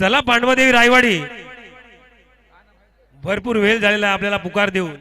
चला पांडवदेवी रायवाडी. भरपूर वेळ झालेला आपल्याला पुकार देऊन.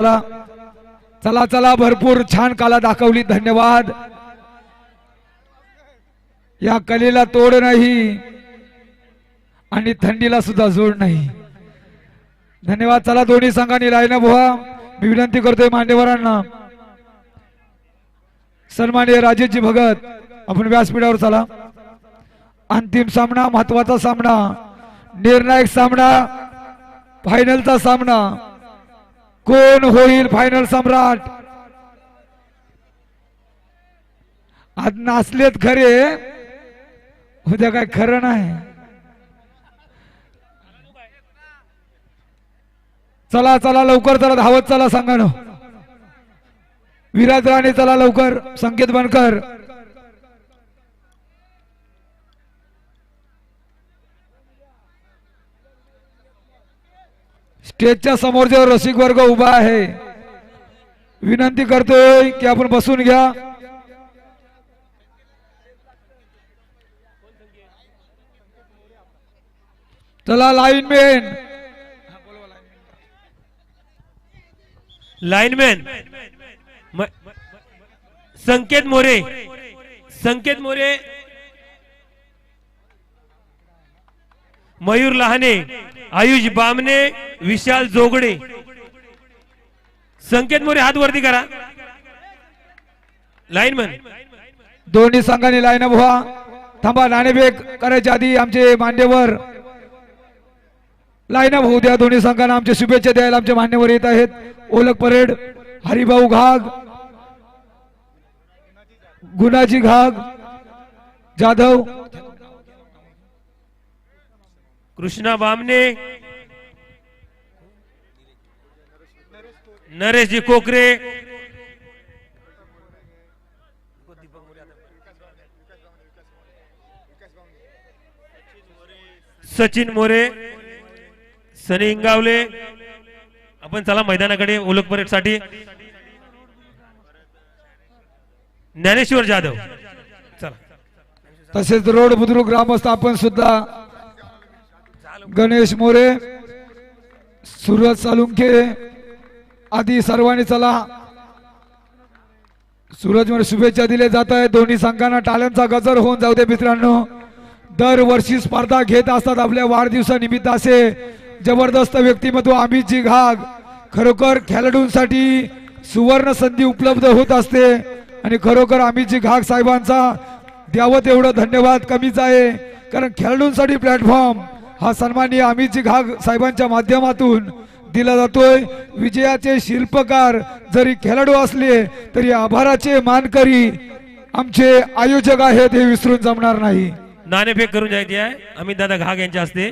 चला चला चला भरपूर छान कला दाखवली धन्यवाद. या कलेला तोड नाही आणि थंडीला सुद्धा जोड नाही. धन्यवाद चला दोन्ही संघांनी लाईन बुवा मी विनंती करतोय मान्यवरांना. सन्मान्य राजेशजी भगत आपण व्यासपीठावर चला. अंतिम सामना महत्त्वाचा सामना निर्णायक सामना फायनलचा सामना. कोण होईल फायनल सम्राट? आज नाचलेत खरे उद्या काय खरं नाही. चला चला लवकर चला धावत चला सांगानो विराज राणे चला लवकर संकेत बनकर. स्टेजच्या समोर जो रसिक वर्ग उभा आहे विनंती करतोय की आपण बसून घ्या. चला line men. Lineman Sanket More. Sanket More Mayur Lahane Ayush Bamne Vishal Jogade Sanket More हात वरती करा. लाईनमॅन. दोन्ही संघांनी लाईन व्हा थांबा नाणेबेग करायच्या आधी आमचे मान्यवर. लाईन होऊ द्या दोन्ही संघांना आमच्या शुभेच्छा द्यायला आमचे मान्यवर येत आहेत. ओलक परेड हरिभाऊ घाग गुणाजी घाग जाधव कृष्णा बामने नरेशजी कोकरे सचिन मोरे सनी इंगावले. आपण चला मैदानाकडे ओळख परेडसाठी ज्ञानेश्वर जाधव. चला. तसेच रोड बुद्रुक ग्रामस्थ आपण सुद्धा गणेश मोरे सूरज सालुंके आदी सर्वांनी चला. सूरज मोरे शुभेच्छा दिले जात आहे दोन्ही संघांना टाळ्यांचा गजर होऊन जाऊ दे मित्रांनो. दरवर्षी स्पर्धा घेत असतात आपल्या वाढदिवसानिमित्त असे जबरदस्त व्यक्तिमत्व आम्हीची घाग. खरोखर खेळाडूंसाठी सुवर्ण संधी उपलब्ध होत असते. आणि खरोखर आम्हीची घाग साहेबांचा द्यावं तेवढं धन्यवाद कमीच आहे. कारण खेळाडूंसाठी प्लॅटफॉर्म हा सन्माननीय अमितजी घाग साहेबांच्या माध्यमातून दिला जातोय. विजयाचे शिल्पकार जरी खेळाडू असले तरी आभाराचे मानकरी आमचे आयोजक आहेत हे विसरून जमणार नाही. नाणेफेक करून जायची आहे. अमित दादा घाग यांच्या हस्ते.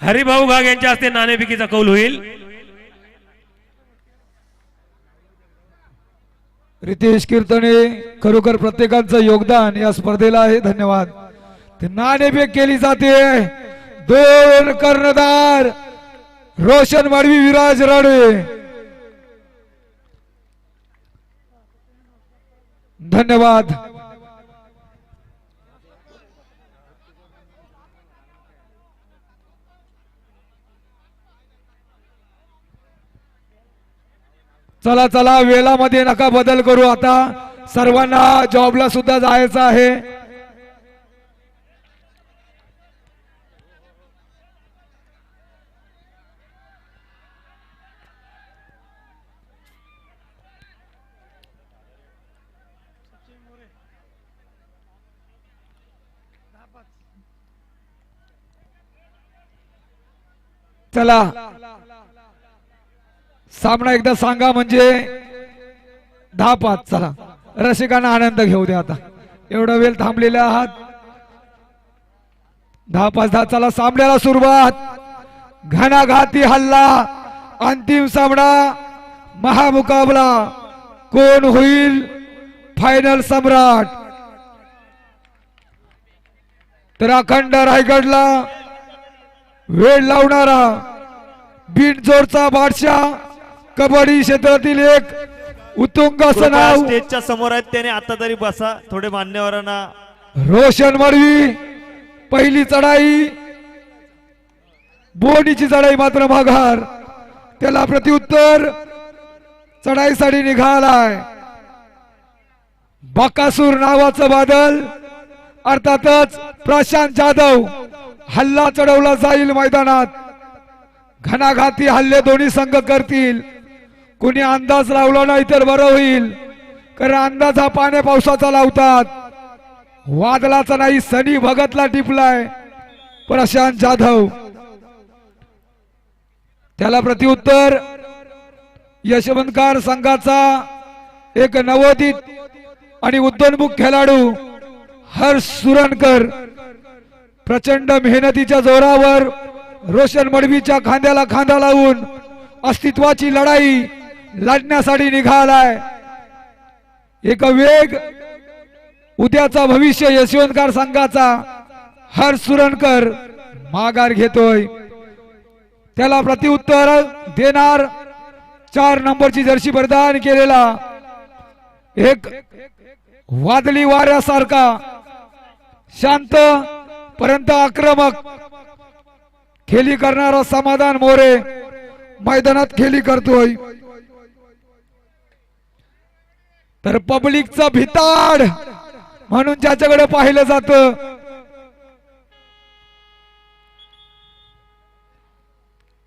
हरिभाऊ घाग यांच्या हस्ते नाणेफेकीचा कौल होईल. रितेश कीर्तने खरोखर प्रत्येकांचं योगदान या स्पर्धेला आहे. धन्यवाद. ते नाणेफेक केली जाते. दोन कर्णधार रोशन माडवी विराज राणे. धन्यवाद. चला चला वेळामध्ये नका बदल करू. आता सर्वांना जॉबला सुद्धा जायचं आहे. चला. सामना एकदा सांगा म्हणजे दहा पाच चला. रसिकांना आनंद घेऊ द्या आता. एवढा वेळ थांबलेले आहात. दहा पाच दहा चला. सामन्याला सुरुवात. घणाघाती हल्ला. अंतिम सामना. महामुकाबला. कोण होईल? फायनल सम्राट. तर अखंड रायगडला वेळ लावणारा बिनजोडचा बादशाह कबड्डी क्षेत्रातील एक उत्तुंग असं नाव. स्टेजच्या समोर आहेत त्याने आता तरी बसा थोडे मान्यवरांना. रोशन मडवी पहिली चढाई. बोनीची चढाई मात्र माघार. त्याला प्रत्युत्तर. चढाईसाठी निघालाय. बकासूर नावाचं बादल. अर्थातच प्रशांत जाधव हल्ला चढवला जाईल मैदानात. घणाघाती हल्ले दोन्ही संघ करतील. कुणी अंदाज लावला नाही तर बरं होईल. कारण अंदाज हा पाण्या पावसाचा लावतात. वादळाचा नाही सनी भगतला टिपलाय. प्रशांत जाधव. त्याला प्रत्युत्तर यशवंतकार संघाचा एक नवोदित आणि उद्योन्मुख खेळाडू हर्ष सुरणकर प्रचंड मेहनतीच्या जोरावर रोशन मडवीच्या खांद्याला खांदा लावून अस्तित्वाची लढाई लढण्यासाठी निघालाय. एक वेग उद्याचा भविष्य यशवंतकार संघाचा हर सुरणकर माघार घेतोय. त्याला प्रतिउत्तर देणार चार नंबरची जर्सी प्रदान केलेला एक वादली वाऱ्यासारखा शांत परंतु आक्रमक खेली करणारा समाधान मोरे मैदानात खेली करतोय. तर पब्लिकचा भिताड म्हणून ज्याच्याकडे पाहिलं जात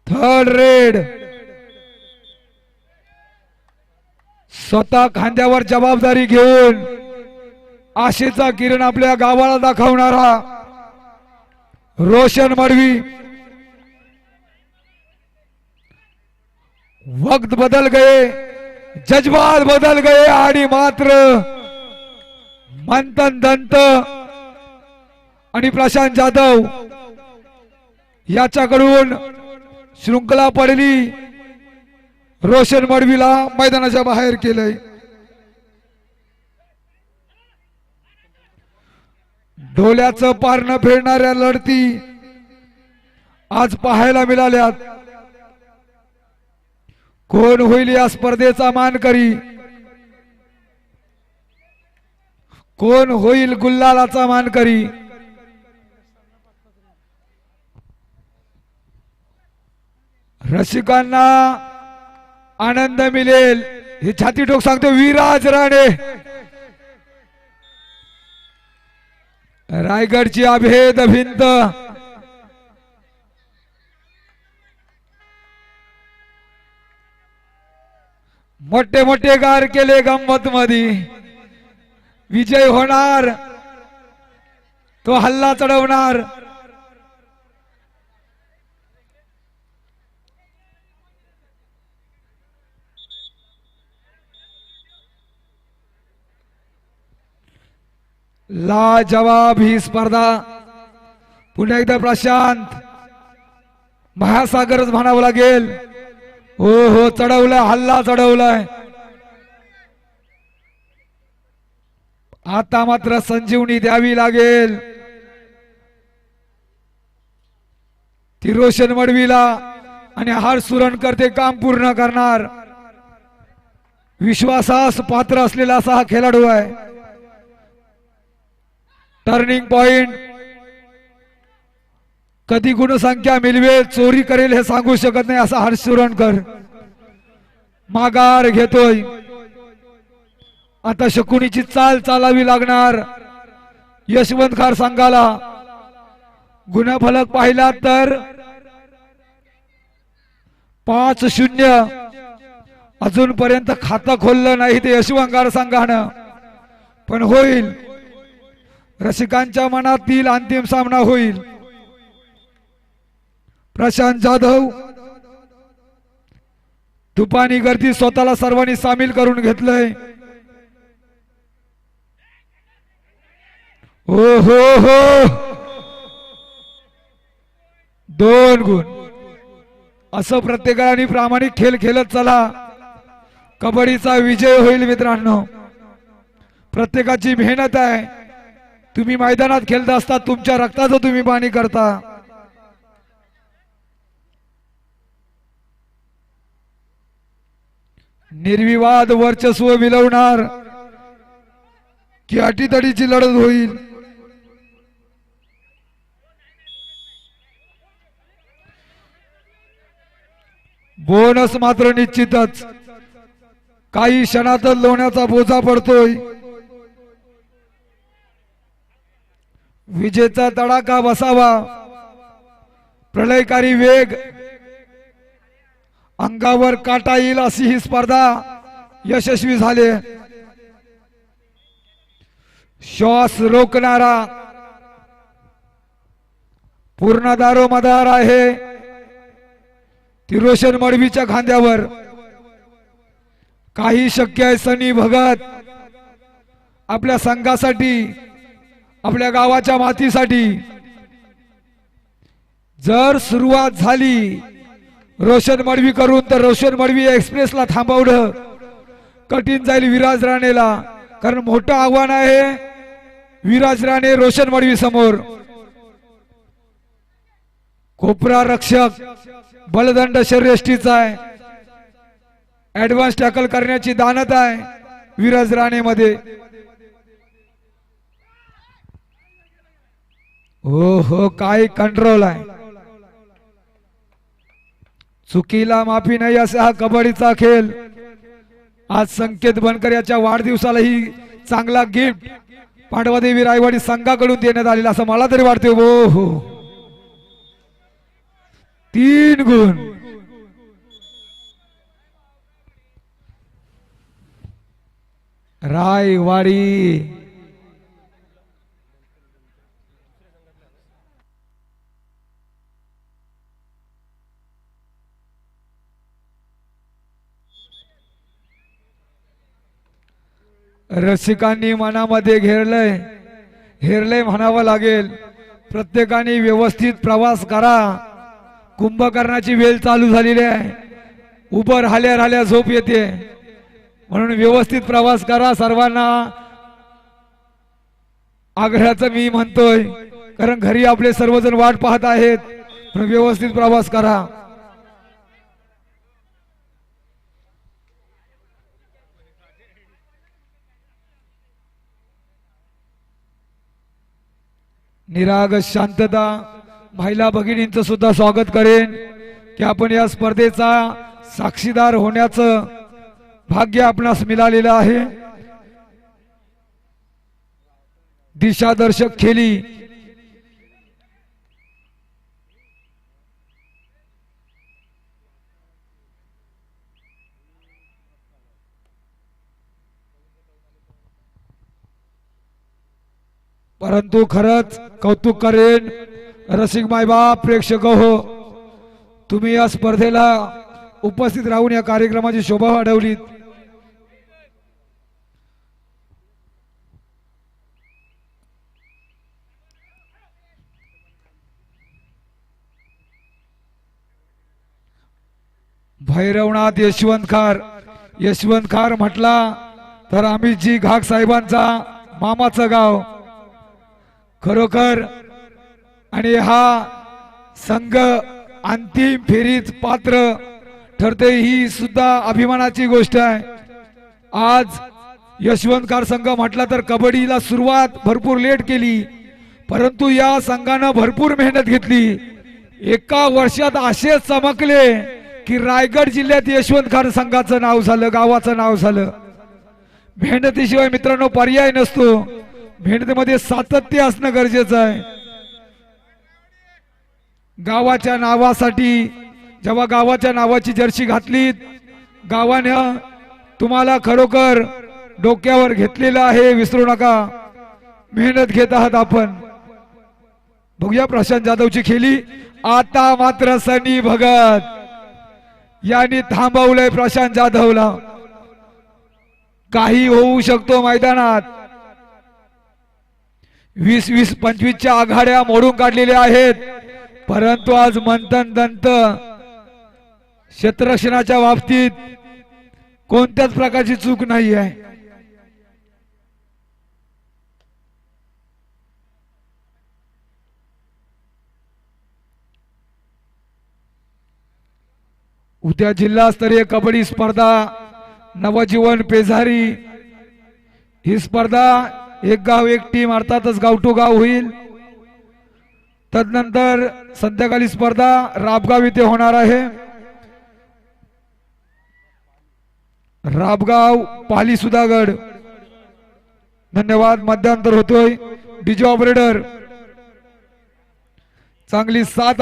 थर्ड रेड स्वतः खांद्यावर जबाबदारी घेऊन आशेचा किरण आपल्या गावाला दाखवणारा रोशन मडवी. वक्त बदल गए जज्बात बदल गए आणि मात्र मंथन दंत आणि प्रशांत जाधव याच्याकडून शृंखला पडली. रोशन मडवीला मैदानाच्या बाहेर केलंय. डोल्याचं पारणं फेडणाऱ्या लढती आज पाहायला मिळाल्यात. कोण होईल या स्पर्धेचा मानकरी? कोण होईल गुल्लालाचा मानकरी? रसिकांना आनंद मिळेल. हे छाती ठोक सांगतो विराज राणे. रायगडची अभेद भिंत. मोठे मोठे गार केले गंमत मध्ये विजय होणार. तो हल्ला चढवणार. लाजवाब ही स्पर्धा. पुन्हा एकदा प्रशांत. महासागरच म्हणावं लागेल. हो हो चढवलाय हल्ला चढवलाय. आता मात्र संजीवनी द्यावी लागेल. ती रोशन मडवीला आणि हार सुरण करते काम पूर्ण करणार. विश्वासास पात्र असलेला असा हा खेळाडू आहे. टर्निंग पॉइंट कधी गुणसंख्या मिळवेल चोरी करेल हे सांगू शकत नाही असा हर्ष सुरणकर माघार घेतोय. आता शकुनीची चाल चालावी लागणार यशवंत खार संघाला. गुणफलक पाहिला तर पाच शून्य. अजूनपर्यंत खातं खोललं नाही ते यशवंतकार संघानं. पण होईल. रसिकांच्या मनातील अंतिम सामना होईल. प्रशांत जाधव तुपानी गर्दी स्वतःला सर्वांनी सामील करून घेतलंय. हो हो हो. दोन गुण. असं प्रत्येकाने प्रामाणिक खेळ खेळत चला. कबड्डीचा विजय होईल मित्रांनो. प्रत्येकाची मेहनत आहे. तुम्ही मैदानात खेळत असता तुमच्या रक्ताचं तुम्ही पाणी करता. निर्विवाद वर्चस्व मिळवणार की अटीतडीची लढत होईल. बोनस मात्र निश्चितच. काही क्षणातच लोण्याचा बोजा पडतोय. विजेचा तडाखा बसावा. प्रलयकारी वेग. अंगावर काटा येईल अशी ही स्पर्धा यशस्वी झाले. श्वास रोखणारा पूर्ण दारोमदार आहे. ती रोशन मडवीच्या खांद्यावर. काही शक्य आहे सनी भगत. आपल्या संघासाठी आपल्या गावाच्या मातीसाठी. जर सुरुवात झाली रोशन मडवी करून तर रोशन मडवी एक्सप्रेसला थांबवणं कठीण जाईल विराज राणेला कारण मोठं आव्हान आहे विराज राणे रोशन मडवी समोर. कोपरा रक्षक बलदंड शर्यष्टीचा आहे. ऍडव्हान्स टॅकल करण्याची दानत आहे विराज राणे हो हो काय कंट्रोल आहे? चुकीला माफी नाही असा हा कबड्डीचा खेळ. आज संकेत बनकर याच्या वाढदिवसालाही चांगला गिफ्ट पांडवादेवी रायवाडी संघाकडून देण्यात आलेला असं मला तरी वाटते हो हो तीन गुण. रायवाडी. रसिकांनी मनामध्ये घेरलंय. हेरलंय म्हणावं लागेल. प्रत्येकाने व्यवस्थित प्रवास करा. कुंभकर्णाची वेळ चालू झालेली आहे. उभं राहिल्या राहिल्या झोप येते. म्हणून व्यवस्थित प्रवास करा सर्वांना. आग्रहाचं मी म्हणतोय कारण घरी आपले सर्वजण वाट पाहत आहेत. व्यवस्थित प्रवास करा. निराग शांतता. महिला भगिनींचं सुद्धा स्वागत करेन की आपण या स्पर्धेचा साक्षीदार होण्याचं भाग्य आपणास मिळालेलं आहे. दिशादर्शक खेली परंतु खरंच कौतुक करेन. रसिक मायबाप प्रेक्षक हो तुम्ही या स्पर्धेला उपस्थित राहून या कार्यक्रमाची शोभा वाढवलीत. भैरवनाथ यशवंत खार यशवंत खार म्हटला तर अमितजी घाग साहेबांचा मामाचं गाव खरोखर आणि हा संघ अंतिम फेरीत पात्र ठरते ही सुद्धा अभिमानाची गोष्ट आहे. आज यशवंतकार संघ म्हटला तर कबड्डीला सुरुवात भरपूर लेट केली परंतु या संघानं भरपूर मेहनत घेतली. एका वर्षात असे चमकले की रायगड जिल्ह्यात यशवंतकार संघाचं नाव झालं गावाचं नाव झालं. मेहनतीशिवाय मित्रांनो पर्याय नसतो. भेंडमध्ये सातत्य असणं गरजेचं आहे. गावाच्या नावासाठी जेव्हा गावाच्या नावाची जर्सी घातली गावानं तुम्हाला खरोखर डोक्यावर घेतलेलं आहे विसरू नका. मेहनत घेत आहात आपण. बघूया प्रशांत जाधवची खेळी. आता मात्र सनी भगत यांनी थांबवलंय प्रशांत जाधवला. काही होऊ शकतो मैदानात. वीस वीस पंचवीसच्या आघाड्या मोडून काढलेल्या आहेत. परंतु आज मंथन दंत क्षेत्ररक्षणाच्या बाबतीत कोणत्याच प्रकारची चूक नाही आहे. उद्या जिल्हास्तरीय कबड्डी स्पर्धा नवजीवन पेझारी. ही स्पर्धा एक गाव एक टीम अर्थातच गाव टू गाव होईल. तदनंतर संध्याकाळी स्पर्धा राबगाव इथे होणार आहे. राबगाव पाली सुधागड. धन्यवाद मध्यांतर होतोय. डीजे ऑपरेटर चांगली सात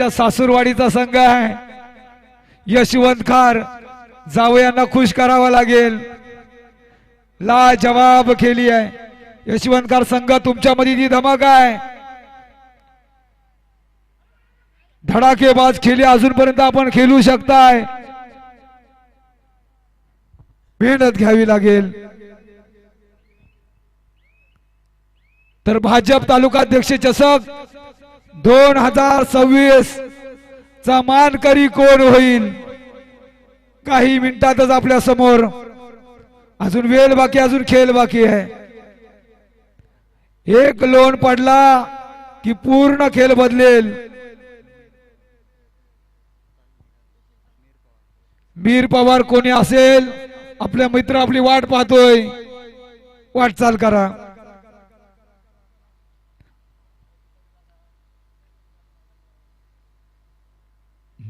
सासूरवाडीचा संघ आहे. यशवंत खार जावयांना खुश करावा लागेल. ला जवाब केली आहे. यशवंतकार संघ तुमच्यामध्ये जी धमक आहे. धडाकेबाज खेळी अजूनपर्यंत आपण खेळू शकताय. मेहनत घ्यावी लागेल. तर भाजप तालुकाध्यक्ष चषक दोन हजार सव्वीस चा मानकरी कोण होईल काही मिनिटातच आपल्यासमोर. अजून वेळ बाकी अजून खेळ बाकी आहे. एक लोन पडला की पूर्ण खेळ बदलेल. मीर पवार कोणी असेल? आपल्या मित्र आपली वाट पाहतोय. वाटचाल करा.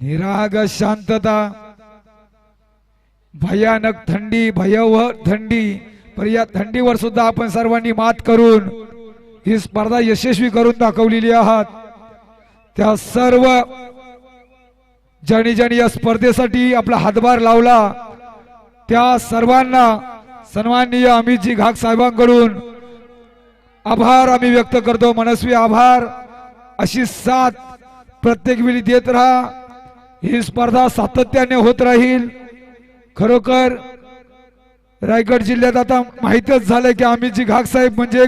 निराग शांतता भयानक थंडी भयावह थंडी. पण या थंडीवर सुद्धा आपण सर्वांनी मात करून ही स्पर्धा यशस्वी करून दाखवलेली आहात. त्या सर्व ज्यांनी ज्यांनी या स्पर्धेसाठी आपला हातभार लावला. त्या सर्वांना सन्माननीय अमितजी घाग साहेबांकडून आभार आम्ही व्यक्त करतो. मनस्वी आभार. अशी साथ प्रत्येक वेळी देत राहा. ही स्पर्धा सातत्याने होत राहील. खरोखर रायगड जिल्ह्यात आता माहितच झालंय की आम्ही जी साहेब म्हणजे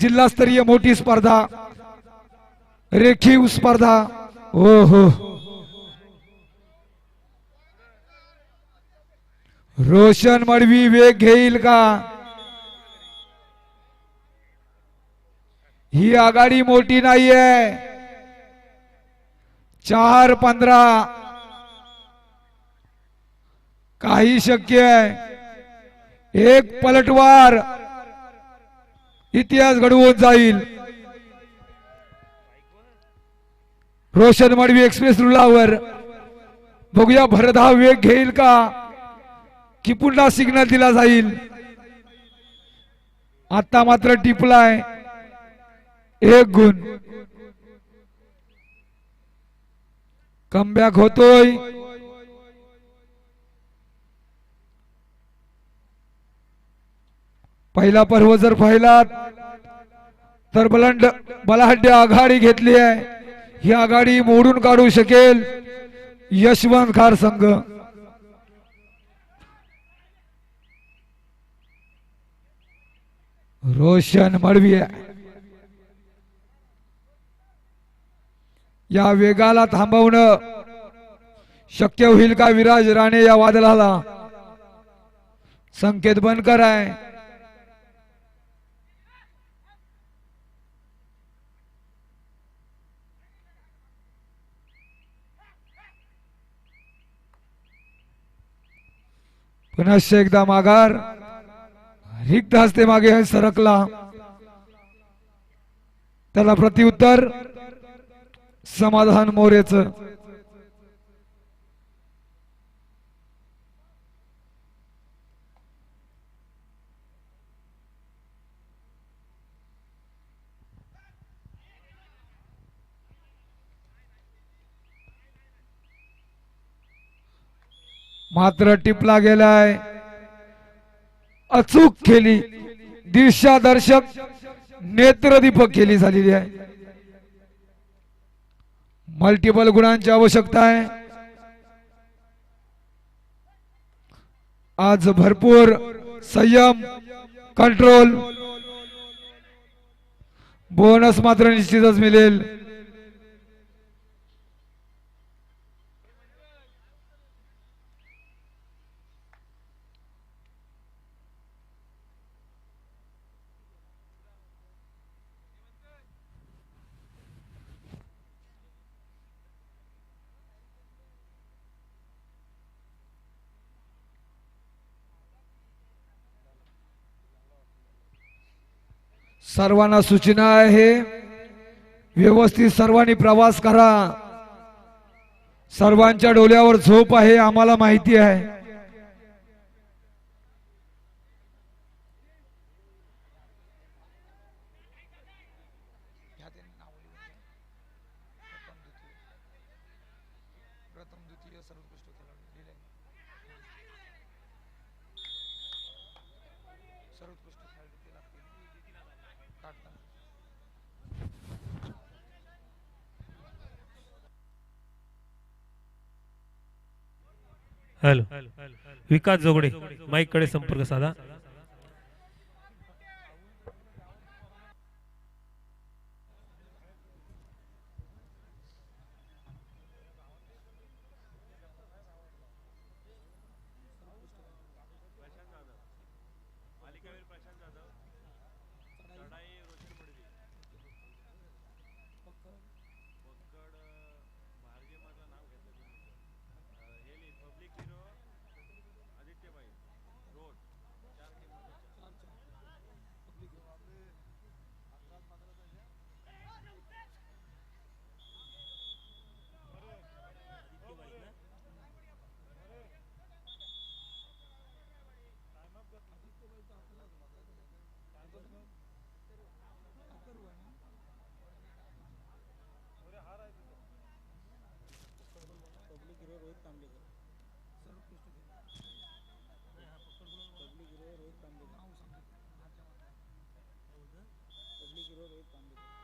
जिल्हास्तरीय मोठी स्पर्धा. रेखीव स्पर्धा. हो हो. रोशन मडवी वेग घेईल का? ही आघाडी मोठी नाहीये. चार पंधरा. काही शक्य आहे. एक पलटवार इतिहास घडवून जाईल. रोशन मडवी एक्सप्रेस रुलावर बघूया भरत हा वेग घेईल का? की पुन्हा सिग्नल दिला जाईल. आता मात्र टिपलाय. एक गुण. कमबॅक होतोय. पहिला पर्व जर पाहिलात तर बलंड बलाढ्य आघाडी घेतली आहे. ही आघाडी मोडून काढू शकेल यशवंत खार संघ. रोशन मडवी आहे या वेगाला थांबवणं शक्य होईल का विराज राणे या वादळाला? संकेत बनकर आहे. पुन्हा एकदा माघार. रिक्त हस्ते मागे सरकला. त्याला प्रत्युत्तर समाधान मोरेच. मात्र टिपला गेलाय. अचूक केली. दिशादर्शक नेत्रदीपक केली झालेली आहे. मल्टिपल गुणांची आवश्यकता आहे. आज भरपूर संयम कंट्रोल बोनस मात्र निश्चितच मिळेल. सर्वांना सूचना आहे. व्यवस्थित सर्वांनी प्रवास करा. सर्वांच्या डोल्यावर झोप आहे आम्हाला माहिती आहे. हॅलो. विकास जोगडे माईककडे संपर्क साधा. Tambekar public hero Rohit Tambekar public hero Rohit Tambekar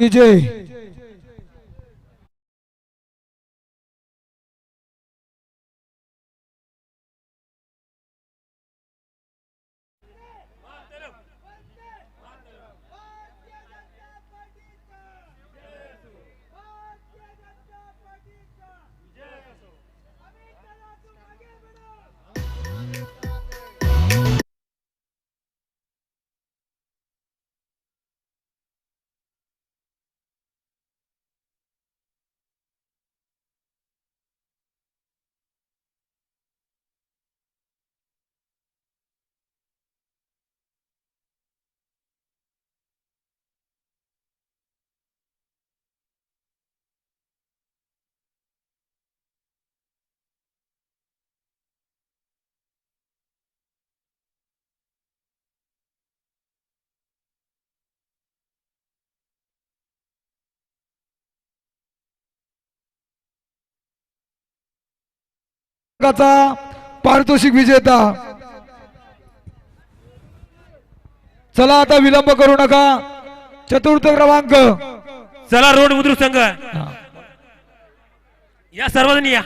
विजय संघाचा पारितोषिक विजेता. चला आता विलंब करू नका. चतुर्थ क्रमांक. चला रोड बुद्रुक संघ. या सर्वजणी या.